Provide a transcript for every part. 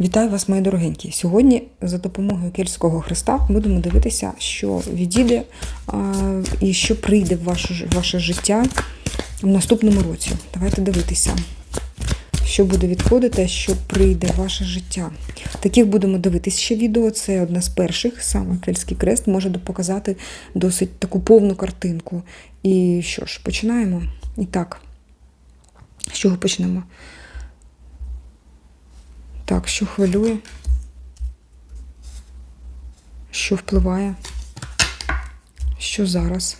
Вітаю вас, мої дорогенькі. Сьогодні за допомогою Кельтського Христа будемо дивитися, що відійде і що прийде в ваше, ваше життя в наступному році. Давайте дивитися, що буде відходити, що прийде в ваше життя. Таких будемо дивитися ще відео. Це одне з перших. Саме Кельтський Крест може показати досить таку повну картинку. І що ж, починаємо. І так, з чого почнемо? Так, що хвилює? Що впливає? Що зараз?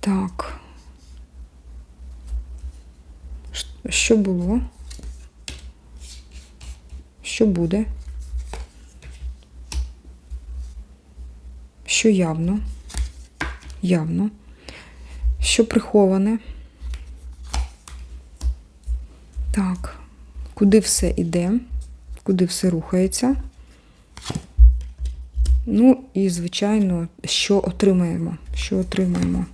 Так. Що було? Що буде? Що явно? Явно. Що приховане? Куди все йде, куди все рухається. Ну і, звичайно, що отримаємо? Що отримаємо?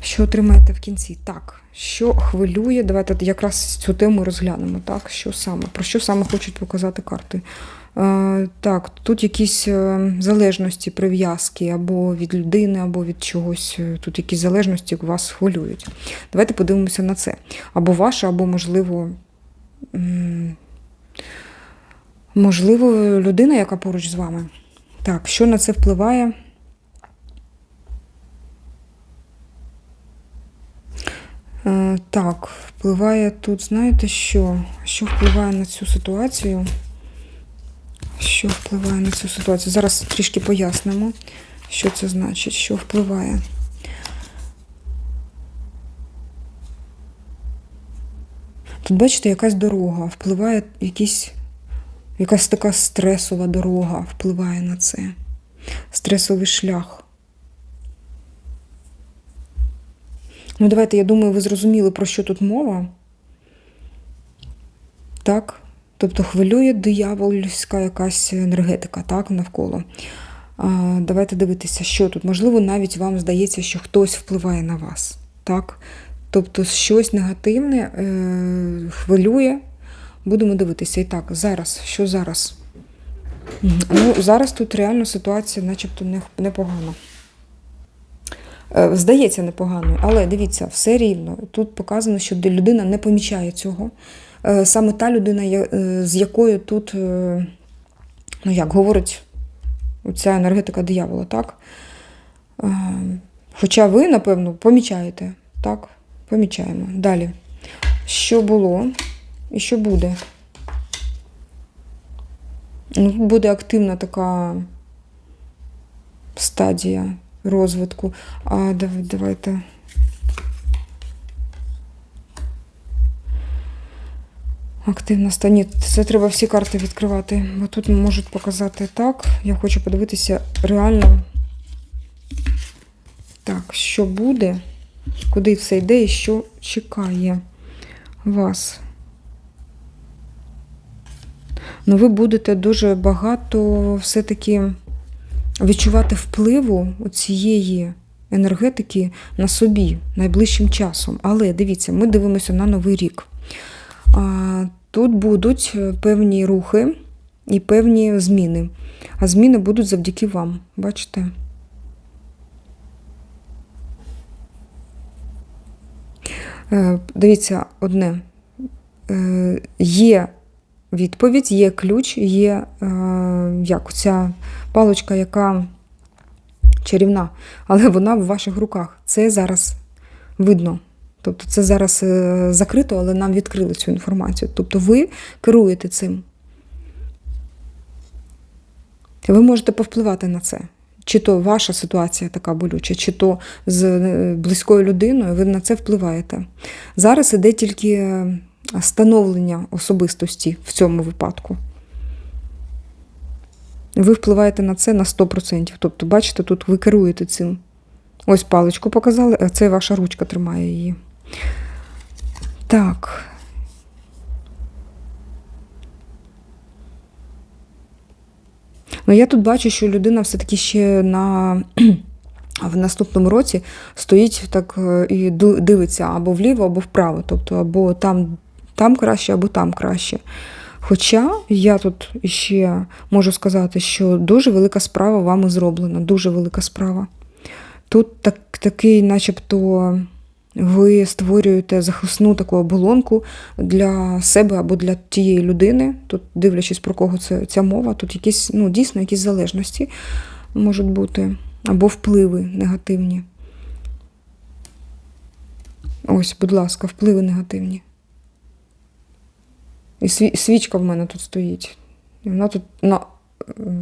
Що отримаєте в кінці? Так, що хвилює? Давайте якраз цю тему розглянемо. Так, що саме? Про що саме хочуть показати карти? Е, так, тут якісь е, залежності, прив'язки або від людини, або від чогось. Е, Тут якісь залежності вас хвилюють. Давайте подивимося на це. Або ваша, або, можливо, можливо, людина, яка поруч з вами. Так, що на це впливає? Е, Так, впливає тут, знаєте що? Що впливає на цю ситуацію? Що впливає на цю ситуацію? Зараз трішки пояснимо, що це значить, що впливає. Тут, бачите, якась дорога, впливає якісь, якась така стресова дорога впливає на це. Стресовий шлях. Ну, давайте, я думаю, ви зрозуміли, про що тут мова. Так? Тобто хвилює диявольська якась енергетика, так, навколо. А, давайте дивитися, що тут. Можливо, навіть вам здається, що хтось впливає на вас. Так? Тобто щось негативне е, хвилює. Будемо дивитися. І так, зараз, що зараз? Ну, зараз тут реально ситуація начебто не- непогана. Е, Здається непоганою, але дивіться, все рівно. Тут показано, що людина не помічає цього. Е, Саме та людина, з якою тут, ну як говорить ця енергетика диявола, так? Хоча ви, напевно, помічаєте, так? Помічаємо. Далі. Що було і що буде? Ну, буде активна така стадія розвитку. А давайте. Активна стадія. Ні, це треба всі карти відкривати, бо тут можуть показати так. Я хочу подивитися реально. Так, що буде, куди все йде і що чекає вас. Ну, ви будете дуже багато все-таки відчувати впливу цієї енергетики на собі найближчим часом. Але дивіться, ми дивимося на новий рік. Тут будуть певні рухи і певні зміни. А зміни будуть завдяки вам. Бачите? Е, Дивіться, одне. Е, Є відповідь, є ключ, є е, як ця паличка, яка чарівна, але вона в ваших руках. Це зараз видно. Тобто це зараз е, закрито, але нам відкрили цю інформацію. Тобто ви керуєте цим. Ви можете повпливати на це. Чи то ваша ситуація така болюча, чи то з е, близькою людиною, ви на це впливаєте. Зараз іде тільки е, становлення особистості в цьому випадку. Ви впливаєте на це на 100%. Тобто, бачите, тут ви керуєте цим. Ось паличку показали, а це ваша ручка тримає її. Так. Ну, я тут бачу, що людина все-таки ще на в наступному році стоїть так е, і дивиться або вліво, або вправо. Тобто або там, там краще, або там краще. Хоча я тут ще можу сказати, що дуже велика справа вами зроблена, дуже велика справа. Тут так, такий, начебто, ви створюєте захисну таку оболонку для себе або для тієї людини. Тут, дивлячись, про кого це ця мова, тут якісь, ну, дійсно якісь залежності можуть бути, або впливи негативні. Ось, будь ласка, впливи негативні. І свічка в мене тут стоїть. І вона тут на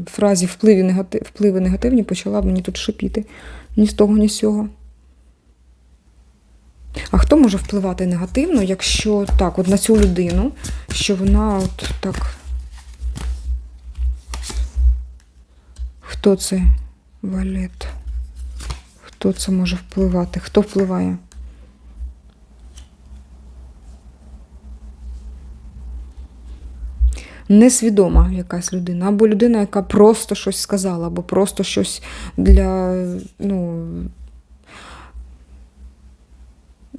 фразі впливи негативні почала мені тут шипіти. Ні з того, ні з цього. А хто може впливати негативно, якщо так, от на цю людину, що вона от так. Хто це? Валет. Хто це може впливати? Хто впливає? Несвідома якась людина, або людина, яка просто щось сказала, або просто щось для. ну,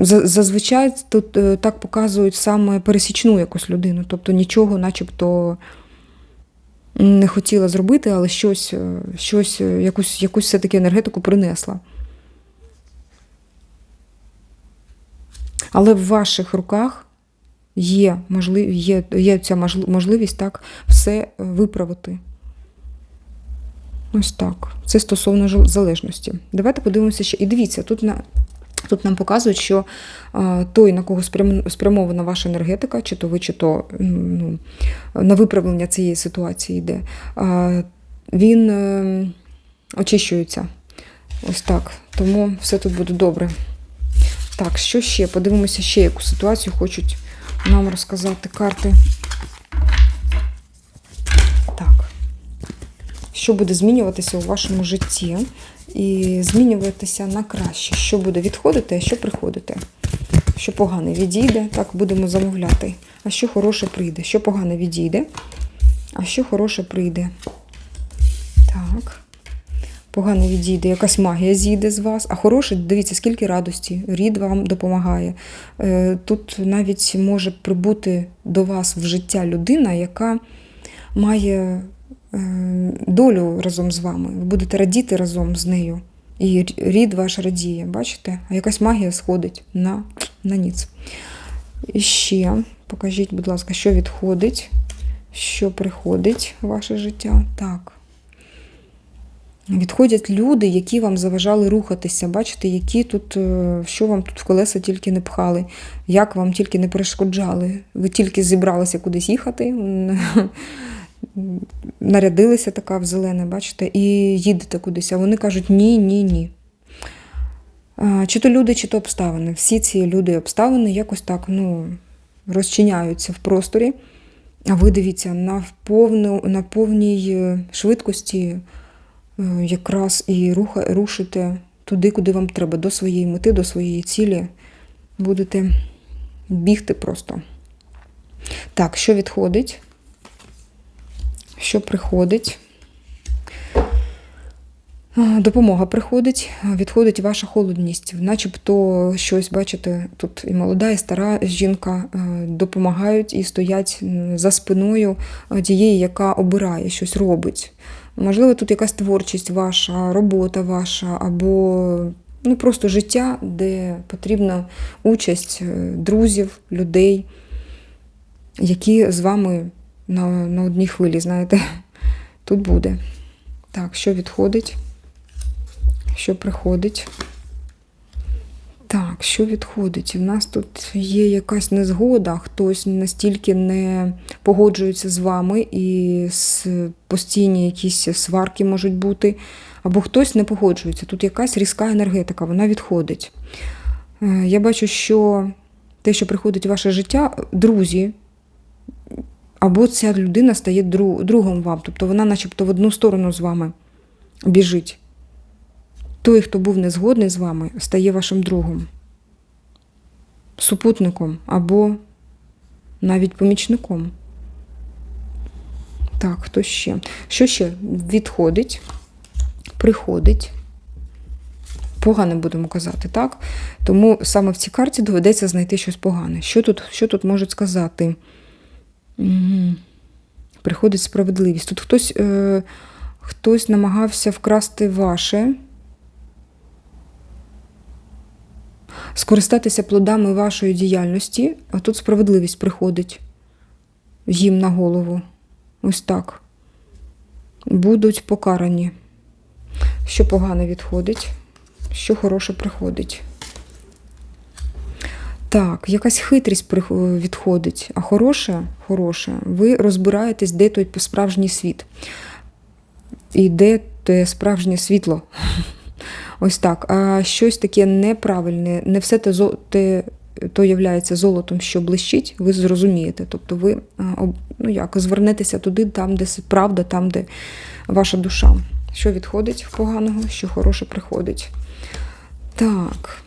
Зазвичай тут е, так показують саме пересічну якусь людину, тобто нічого, начебто, не хотіла зробити, але щось, е, щось е, якусь, якусь все-таки енергетику принесла. Але в ваших руках є, можлив, є, є ця можливість так все виправити. Ось так. Це стосовно залежності. Давайте подивимося ще. І дивіться, тут на. Тут нам показують, що той, на кого спрямована ваша енергетика, чи то ви, чи то ну, на виправлення цієї ситуації йде, він е, очищується. Ось так. Тому все тут буде добре. Так, що ще? Подивимося ще яку ситуацію хочуть нам розказати карти. Так. Що буде змінюватися у вашому житті? І змінюватися на краще. Що буде відходити, а що приходити. Що погане відійде, так будемо замовляти. А що хороше прийде. Що погане відійде, а що хороше прийде. Так. Погане відійде, якась магія зійде з вас. А хороше, дивіться, скільки радості. Рід вам допомагає. Е, Тут навіть може прибути до вас в життя людина, яка має долю разом з вами. Ви будете радіти разом з нею. І рід ваш радіє, бачите? А якась магія сходить на, на ніц. І ще покажіть, будь ласка, що відходить, що приходить в ваше життя. Так. Відходять люди, які вам заважали рухатися. Бачите, які тут, е, що вам тут в колеса тільки не пхали, як вам тільки не перешкоджали. Ви тільки зібралися кудись їхати, нарядилися така в зелене, бачите, і їдете кудись. А вони кажуть ні, ні, ні. Чи то люди, чи то обставини. Всі ці люди і обставини якось так ну, розчиняються в просторі. А ви дивіться, на, повну, на повній е, швидкості е, якраз і руха, рушите туди, куди вам треба, до своєї мети, до своєї цілі. Будете бігти просто. Так, що відходить? Що приходить? Допомога приходить, відходить ваша холодність. Начебто щось, бачите, тут і молода, і стара жінка допомагають і стоять за спиною тієї, яка обирає, щось робить. Можливо, тут якась творчість ваша, робота ваша, або ну, просто життя, де потрібна участь е, друзів, людей, які з вами на, на одній хвилі, знаєте, тут буде. Так, що відходить? Що приходить? Так, що відходить? У нас тут є якась незгода, хтось настільки не погоджується з вами, і постійні якісь сварки можуть бути, або хтось не погоджується. Тут якась різка енергетика, вона відходить. Е, Я бачу, що те, що приходить в ваше життя, друзі, або ця людина стає дру- другом вам, тобто вона начебто в одну сторону з вами біжить. Той, хто був не згодний з вами, стає вашим другом, супутником або навіть помічником. Так, хто ще? Що ще відходить, приходить? погане будемо казати, так? Тому саме в цій карті доведеться знайти щось погане. Що тут, що тут можуть сказати? Приходить справедливість. Тут хтось, е, хтось намагався вкрасти ваше. Скористатися плодами вашої діяльності, а тут справедливість приходить їм на голову. Ось так. Будуть покарані. Що погане відходить, що хороше приходить. Так, якась хитрість відходить, а хороше, хороше, ви розбираєтесь, де той справжній світ. І де те справжнє світло. Ось так. А щось таке неправильне, не все те, те то являється золотом, що блищить, ви зрозумієте. Тобто ви ну як, звернетеся туди, там, де правда, там, де ваша душа. Що відходить поганого, що хороше приходить. Так.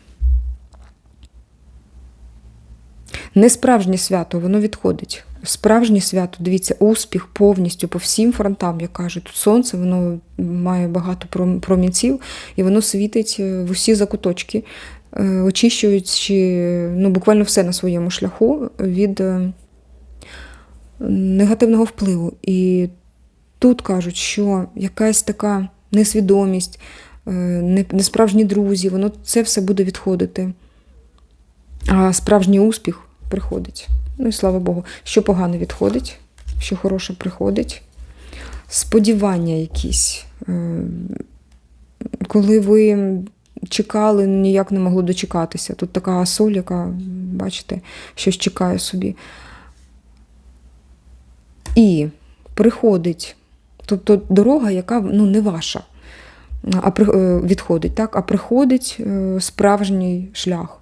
Несправжнє свято, воно відходить. Справжнє свято, дивіться, успіх повністю по всім фронтам, як кажуть. Тут сонце, воно має багато промінців, і воно світить е, в усі закуточки, е, очищуючи ну, буквально все на своєму шляху від е, негативного впливу. І тут кажуть, що якась така несвідомість, несправжні друзі, воно це все буде відходити. А справжній успіх приходить. Ну і слава Богу, що погано відходить, що хороше приходить. Сподівання якісь. Е, Коли ви чекали, ніяк не могло дочекатися. Тут така соль, яка, бачите, щось чекає собі. І приходить, тобто дорога, яка ну, не ваша, а е, відходить, так? а приходить е, справжній шлях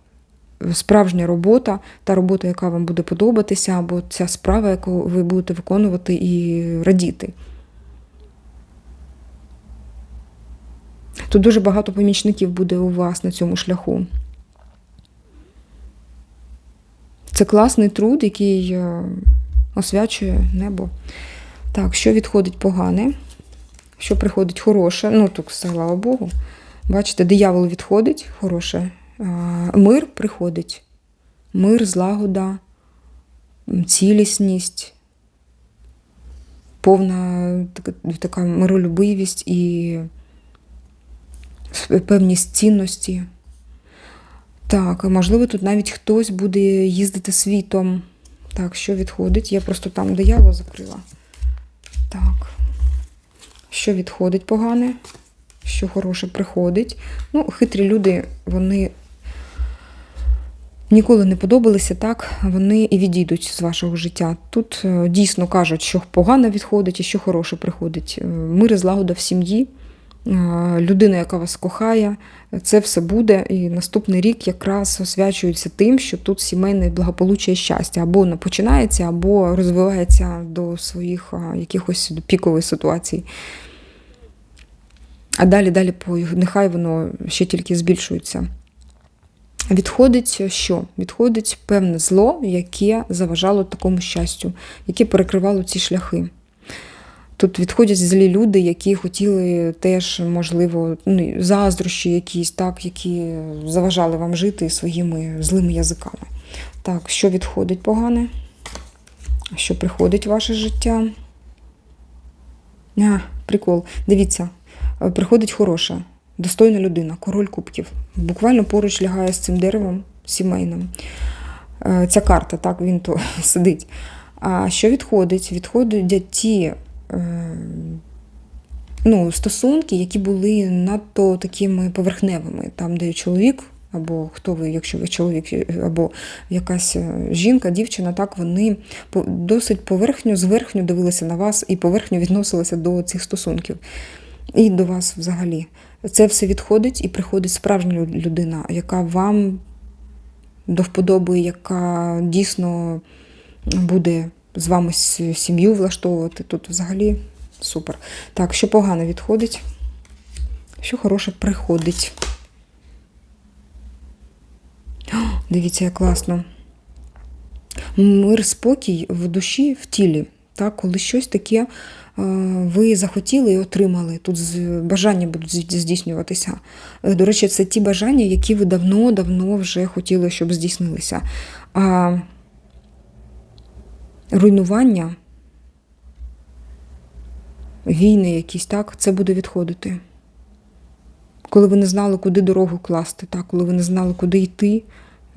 справжня робота, та робота, яка вам буде подобатися, або ця справа, яку ви будете виконувати і радіти. Тут дуже багато помічників буде у вас на цьому шляху. Це класний труд, який е, освячує небо. Так, що відходить погане, що приходить хороше. Ну, тут, слава Богу. Бачите, диявол відходить, хороше. Мир приходить. Мир, злагода, цілісність, повна така, миролюбивість і певність цінності. Так, можливо, тут навіть хтось буде їздити світом. Так, що відходить? Я просто там диявола закрила. Так. Що відходить погане, що хороше приходить. Ну, хитрі люди, вони ніколи не подобалися, так, вони і відійдуть з вашого життя. Тут е, дійсно кажуть, що погане відходить і що хороше приходить. Е, Мир і злагода в сім'ї, е, людина, яка вас кохає, це все буде. І наступний рік якраз освячується тим, що тут сімейне благополуччя і щастя або починається, або розвивається до своїх якихось пікових ситуацій. А далі, далі, нехай воно ще тільки збільшується. Відходить що? Відходить певне зло, яке заважало такому щастю, яке перекривало ці шляхи. Тут відходять злі люди, які хотіли теж, можливо, ну, заздрощі якісь, так, які заважали вам жити своїми злими язиками. Так, що відходить погане? Що приходить в ваше життя? А, прикол. Дивіться, е, приходить хороша, достойна людина, король кубків. Буквально поруч лягає з цим деревом сімейним. Е, Ця карта, так, він то сидить. А що відходить? Відходять ті е, ну, стосунки, які були надто такими поверхневими, там, де чоловік, або хто ви, якщо ви чоловік, або якась е, жінка, дівчина, так вони досить поверхньо, зверхньо дивилися на вас і поверхньо відносилися до цих стосунків. І до вас взагалі. Це все відходить і приходить справжня людина, яка вам до вподоби, яка дійсно буде з вами сім'ю влаштовувати. Тут взагалі супер. Так, що погано відходить, що хороше приходить. О, Дивіться, як класно. Мир, спокій в душі, в тілі. Так, коли щось таке ви захотіли і отримали. Тут бажання будуть здійснюватися. Е, До речі, це ті бажання, які ви давно-давно вже хотіли, щоб здійснилися. А руйнування, війни якісь, так, це буде відходити. Коли ви не знали, куди дорогу класти, так, коли ви не знали, куди йти,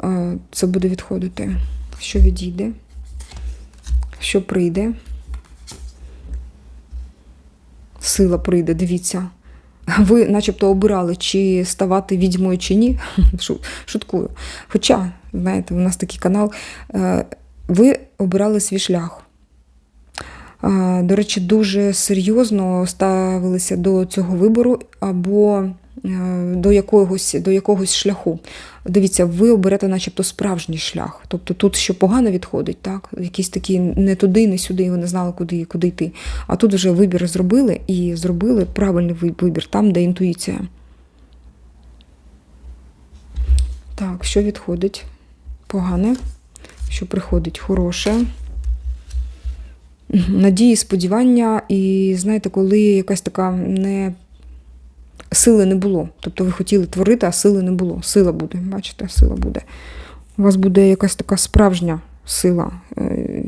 е, це буде відходити. Що відійде, що прийде. Сила прийде, дивіться. Ви начебто обирали, чи ставати відьмою, чи ні. Шуткую. Хоча, знаєте, у нас такий канал. е, Ви обирали свій шлях. Е, До речі, дуже серйозно ставилися до цього вибору або до якогось, до якогось шляху. Дивіться, ви оберете, начебто, справжній шлях. Тобто тут що погано відходить, так? Якісь такі не туди, не сюди, і ви не знали, куди, куди йти. А тут вже вибір зробили і зробили правильний вибір, там, де інтуїція. Так, що відходить? Погане. Що приходить? Хороше. Надії, сподівання, і знаєте, коли якась така не сили не було. Тобто ви хотіли творити, а сили не було. Сила буде, бачите, сила буде. У вас буде якась така справжня сила, е,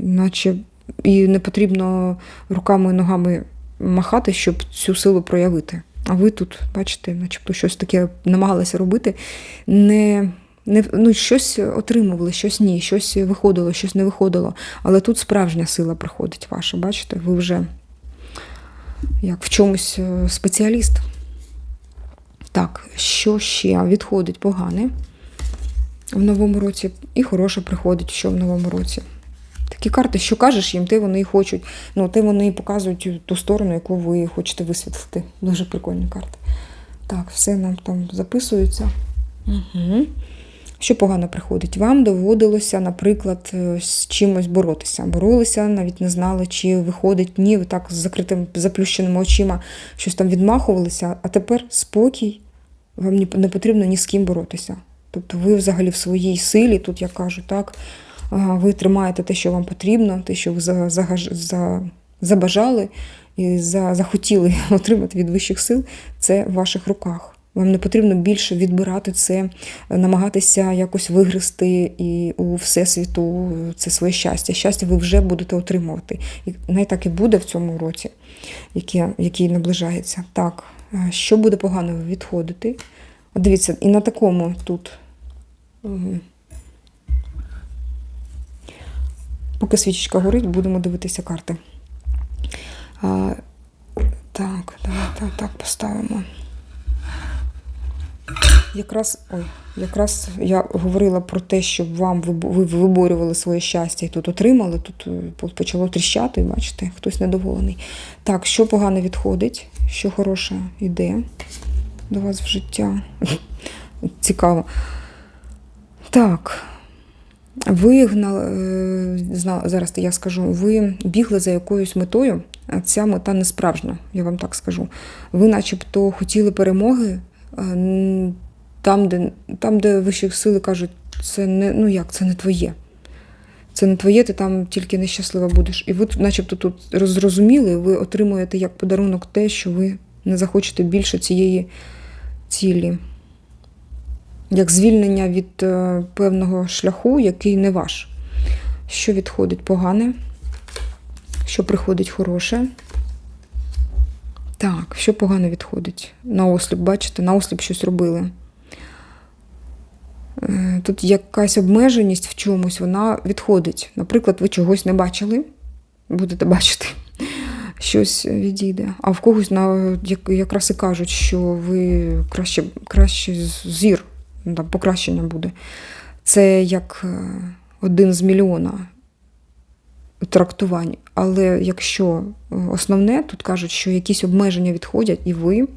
наче і не потрібно руками і ногами махати, щоб цю силу проявити. А ви тут, бачите, начебто щось таке намагалися робити, не, не ну, щось отримували, щось ні, щось виходило, щось не виходило. Але тут справжня сила приходить ваша, бачите, ви вже як в чомусь е, спеціаліст. Так, що ще відходить погане в новому році, і хороше приходить, що в новому році. Такі карти, що кажеш їм, те вони і хочуть. Ну, те вони і показують ту сторону, яку ви хочете висвітлити. Дуже прикольні карти. Так, все нам там записується. Угу. Що погано приходить? Вам доводилося, наприклад, е, з чимось боротися. Боролися, навіть не знали, чи виходить, ні, ви так з закритими заплющеними очима щось там відмахувалися, а тепер спокій, вам не потрібно ні з ким боротися. Тобто ви взагалі в своїй силі, тут я кажу, так, ви тримаєте те, що вам потрібно, те, що ви забажали і за, захотіли отримати від вищих сил, це в ваших руках. Вам не потрібно більше відбирати це, намагатися якось вигризти і у всесвіту це своє щастя. Щастя ви вже будете отримувати. І най так і буде в цьому році, який, який наближається. Так, е, що буде погано відходити? От дивіться, і на такому тут. Поки свічечка горить, будемо дивитися карти. А, так, давайте так поставимо. Якраз, ой, якраз я говорила про те, щоб вам ви виборювали своє щастя і тут отримали. Тут е, почало тріщати, бачите, хтось недоволений. Так, що погано відходить, що хороше йде до вас в життя. Цікаво. Так. Ви гнали, е, зараз я скажу, ви бігли за якоюсь метою, а ця мета не справжня, я вам так скажу. Ви начебто хотіли перемоги там, де, там, де вищі сили кажуть, це не, ну як, це не твоє. Це не твоє, ти там тільки нещаслива будеш. І ви начебто тут зрозуміли, ви отримуєте як подарунок те, що ви не захочете більше цієї цілі. Як звільнення від е, певного шляху, який не ваш. Що відходить погане, що приходить хороше. Так, що погано відходить? На осліп, бачите, на осліп щось робили. Е, Тут якась обмеженість в чомусь, вона відходить. Наприклад, ви чогось не бачили, будете бачити, щось відійде. А в когось на, як- якраз і кажуть, що ви краще, краще зір, там, покращення буде. Це як е, один з мільйона трактувань. Але якщо е, основне, тут кажуть, що якісь обмеження відходять, і ви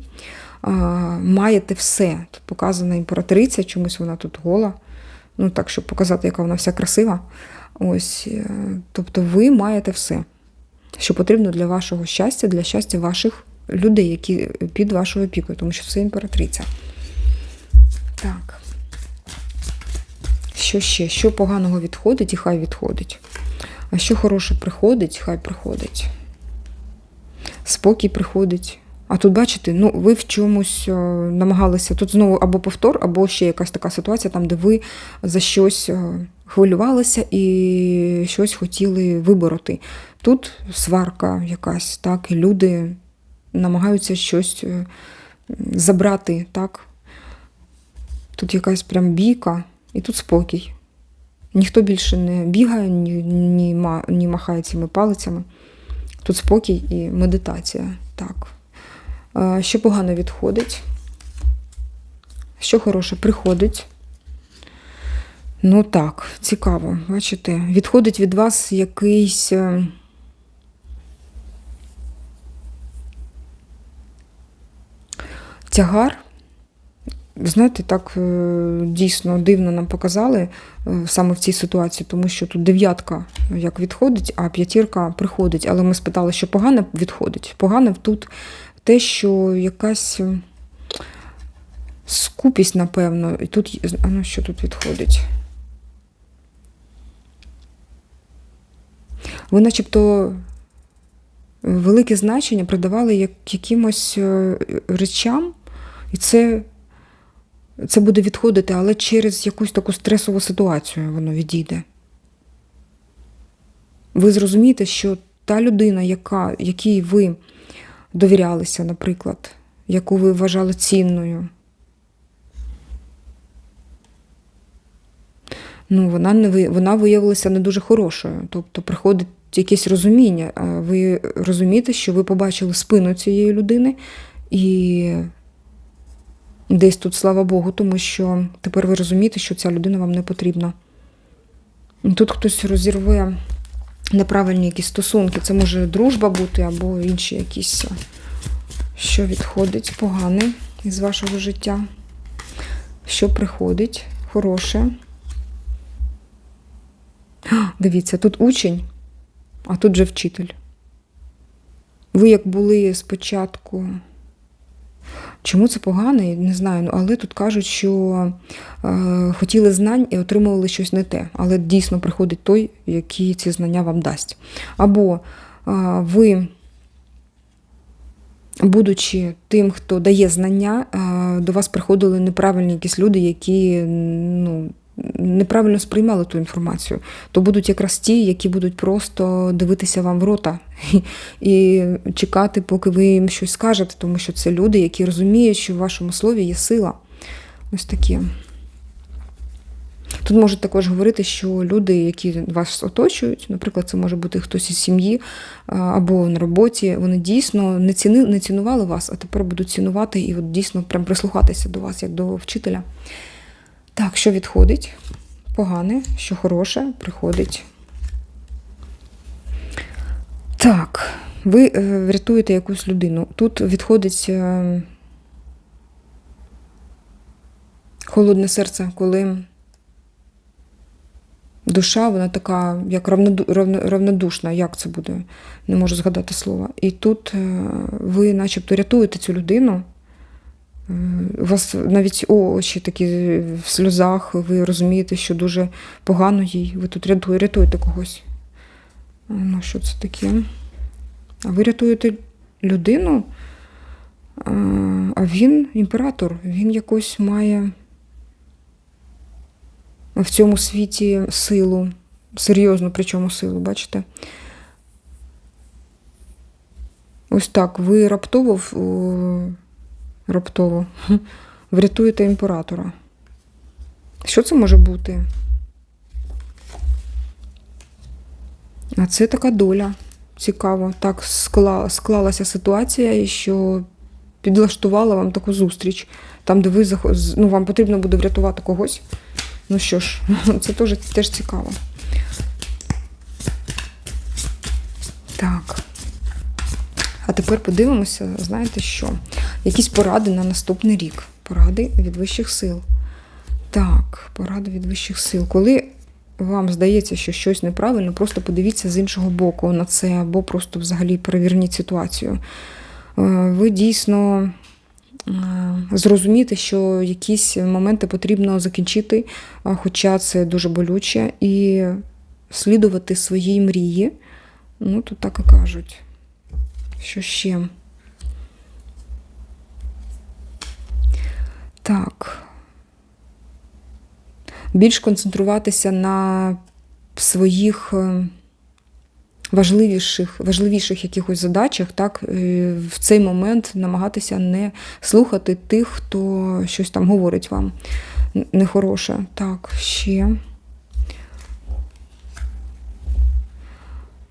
а, маєте все. Тут показана імператриця, чомусь вона тут гола. Ну так, щоб показати, яка вона вся красива. Ось, е, тобто ви маєте все, що потрібно для вашого щастя, для щастя ваших людей, які під вашою опікою, тому що це імператриця. Так. Що ще? Що поганого відходить і хай відходить. А що хороше приходить, хай приходить. Спокій приходить. А тут, бачите, ну ви в чомусь е, намагалися. Тут знову або повтор, або ще якась така ситуація, там, де ви за щось е, хвилювалися і щось хотіли вибороти. Тут сварка якась, так, і люди намагаються щось е, забрати, так. Тут якась прям бійка, і тут спокій. Ніхто більше не бігає, ні, ні, ні махає цими палицями. Тут спокій і медитація. Так. Що погано відходить? Що хороше приходить? Ну так, цікаво, бачите, відходить від вас якийсь. е, Тягар. Знаєте, так е, дійсно дивно нам показали е, саме в цій ситуації, тому що тут дев'ятка як відходить, а п'ятірка приходить. Але ми спитали, що погане відходить. Погане тут те, що якась е, скупість, напевно, і тут а ну що тут відходить? Ви начебто велике значення придавали якимось речам, і це, це буде відходити, але через якусь таку стресову ситуацію воно відійде. Ви зрозумієте, що та людина, яка, якій ви довірялися, наприклад, яку ви вважали цінною, ну, вона, не, вона виявилася не дуже хорошою. Тобто приходить якесь розуміння. Ви розумієте, що ви побачили спину цієї людини, і десь тут, слава Богу, тому що тепер ви розумієте, що ця людина вам не потрібна. Тут хтось розірве неправильні якісь стосунки. Це може дружба бути або інші якісь, що відходить погане із вашого життя. Що приходить хороше. Дивіться, тут учень, а тут же вчитель. Ви як були спочатку. Чому це погано, не знаю. Ну, але тут кажуть, що е, хотіли знань і отримували щось не те. Але дійсно приходить той, який ці знання вам дасть. Або е, ви, будучи тим, хто дає знання, е, до вас приходили неправильні якісь люди, які ну, неправильно сприймали ту інформацію. То будуть якраз ті, які будуть просто дивитися вам в рота і чекати, поки ви їм щось скажете, тому що це люди, які розуміють, що в вашому слові є сила. Ось такі. Тут можуть також говорити, що люди, які вас оточують, наприклад, це може бути хтось із сім'ї або на роботі, вони дійсно не, ціни, не цінували вас, а тепер будуть цінувати і от дійсно прям прислухатися до вас, як до вчителя. Так, що відходить? Погане, що хороше, приходить. Так, ви е, врятуєте якусь людину. Тут відходить е, холодне серце, коли душа, вона така, як равноду, равнодушна, як це буде, не можу згадати слова. І тут е, ви начебто рятуєте цю людину. Е, У вас навіть очі такі в сльозах, ви розумієте, що дуже погано їй. Ви тут рятує- рятуєте когось. Ну, що це таке? А ви рятуєте людину, а а він імператор, він якось має в цьому світі силу, серйозну причому силу, бачите? Ось так, ви раптово, раптово врятуєте імператора. Що це може бути? А це така доля. Цікаво. Так скла, склалася ситуація, що підлаштувала вам таку зустріч, там, де ви ну, вам потрібно буде врятувати когось. Ну що ж, це теж, теж цікаво. Так. А тепер подивимося, знаєте що? Якісь поради на наступний рік. Поради від вищих сил. Так, поради від вищих сил. Коли вам здається, що щось неправильно, просто подивіться з іншого боку на це, або просто взагалі перевірніть ситуацію. Е, Ви дійсно е, зрозумієте, що якісь моменти потрібно закінчити, хоча це дуже болюче, і слідувати своїй мрії. Ну, тут так і кажуть. Що ще? Так. Більш концентруватися на своїх е, важливіших, важливіших якихось задачах, так, е, в цей момент намагатися не слухати тих, хто щось там говорить вам нехороше. Так, ще.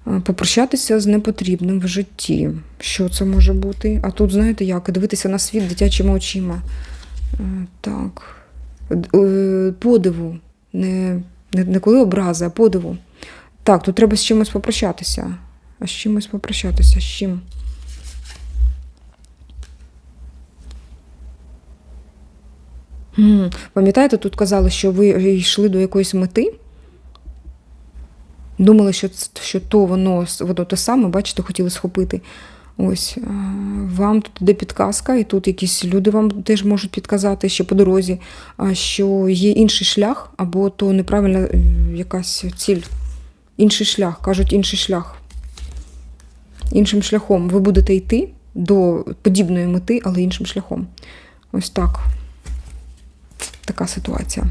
Е, Попрощатися з непотрібним в житті. Що це може бути? А тут, знаєте як, дивитися на світ дитячими очима. Е, Так. Е, Подиву. Не, не, не коли образи, а подиву. Так, тут треба з чимось попрощатися. А з чимось попрощатися? З чим? Пам'ятаєте, тут казали, що ви йшли до якоїсь мети? Думали, що, що то воно, воно те саме, бачите, хотіли схопити. Ось вам тут іде підказка, і тут якісь люди вам теж можуть підказати ще по дорозі, що є інший шлях, або то неправильна е, якась ціль. Інший шлях, кажуть, інший шлях. Іншим шляхом ви будете йти до подібної мети, але іншим шляхом. Ось так. Така ситуація.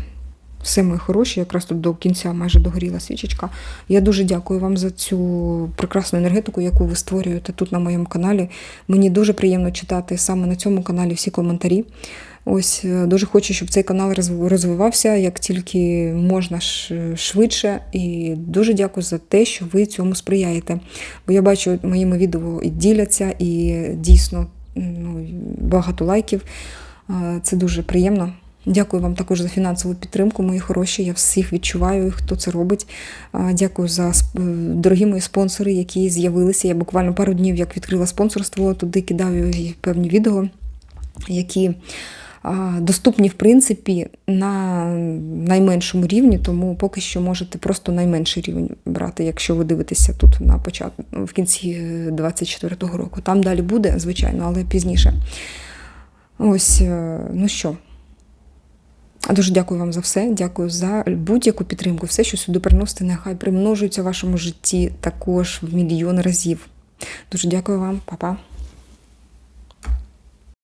Все, мої хороші, якраз тут до кінця майже догоріла свічечка. Я дуже дякую вам за цю прекрасну енергетику, яку ви створюєте тут на моєму каналі. Мені дуже приємно читати саме на цьому каналі всі коментарі. Ось е, дуже хочу, щоб цей канал розвивався як тільки можна швидше. І дуже дякую за те, що ви цьому сприяєте. Бо я бачу, моїми відео і діляться, і дійсно ну, багато лайків. Е, Це дуже приємно. Дякую вам також за фінансову підтримку, мої хороші. Я всіх відчуваю, хто це робить. Дякую за е, дорогі мої спонсори, які з'явилися. Я буквально пару днів як відкрила спонсорство, туди кидаю певні відео, які доступні, в принципі, на найменшому рівні, тому поки що можете просто найменший рівень брати, якщо ви дивитеся тут на початку в кінці 24-го року. Там далі буде, звичайно, але пізніше. Ось, е, ну що. Дуже дякую вам за все. Дякую за будь-яку підтримку. Все, що сюди приносите, нехай примножується в вашому житті також в мільйон разів. Дуже дякую вам, Па-па.